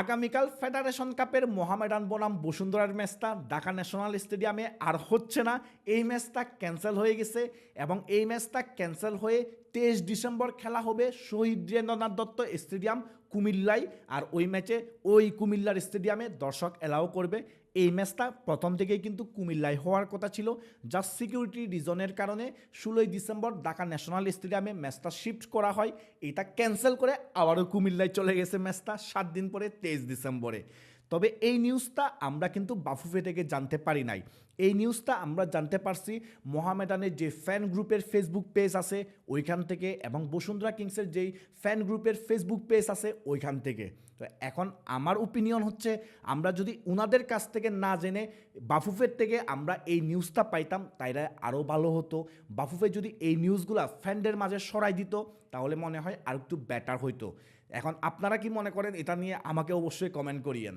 আগামীকাল ফেডারেশন কাপের মোহামেডান বনাম বসুন্ধরার ম্যাচটা ঢাকা ন্যাশনাল স্টেডিয়ামে আর হচ্ছে না। এই ম্যাচটা ক্যান্সেল হয়ে গেছে এবং এই ম্যাচটা ক্যান্সেল হয়ে তেইশ ডিসেম্বর খেলা হবে শহীদ বীরেন্দ্রনাথ দত্ত স্টেডিয়াম কুমিল্লায়। আর ওই ম্যাচে ওই কুমিল্লার স্টেডিয়ামে দর্শক এলাও করবে। এই ম্যাচটা প্রথম থেকেই কিন্তু কুমিল্লায় হওয়ার কথা ছিল। জাস্ট সিকিউরিটি রিজনের কারণে ষোলোই ডিসেম্বর ঢাকা ন্যাশনাল স্টেডিয়ামে ম্যাচটা শিফট করা হয়। এটা ক্যান্সেল করে আবারও কুমিল্লায় চলে গেছে ম্যাচটা সাত দিন পরে তেইশ ডিসেম্বরে। তবে এই নিউজটা আমরা কিন্তু বাফুফে থেকে জানতে পারি নাই। এই নিউজটা আমরা জানতে পারছি মোহামেডানের যে ফ্যান গ্রুপের ফেসবুক পেজ আছে ওইখান থেকে এবং বসুন্ধরা কিংসের যেই ফ্যান গ্রুপের ফেসবুক পেজ আছে ওইখান থেকে। তো এখন আমার ওপিনিয়ন হচ্ছে আমরা যদি উনাদের কাছ থেকে না জেনে বাফুফের থেকে আমরা এই নিউজটা পাইতাম তাইরা আরও ভালো হতো। বাফুফে যদি এই নিউজগুলা ফ্যানদের মাঝে সরাই দিত, তাহলে মনে হয় আর একটু বেটার হইতো। এখন আপনারা কি মনে করেন? এটা নিয়ে আমাকে অবশ্যই কমেন্ট করিয়েন।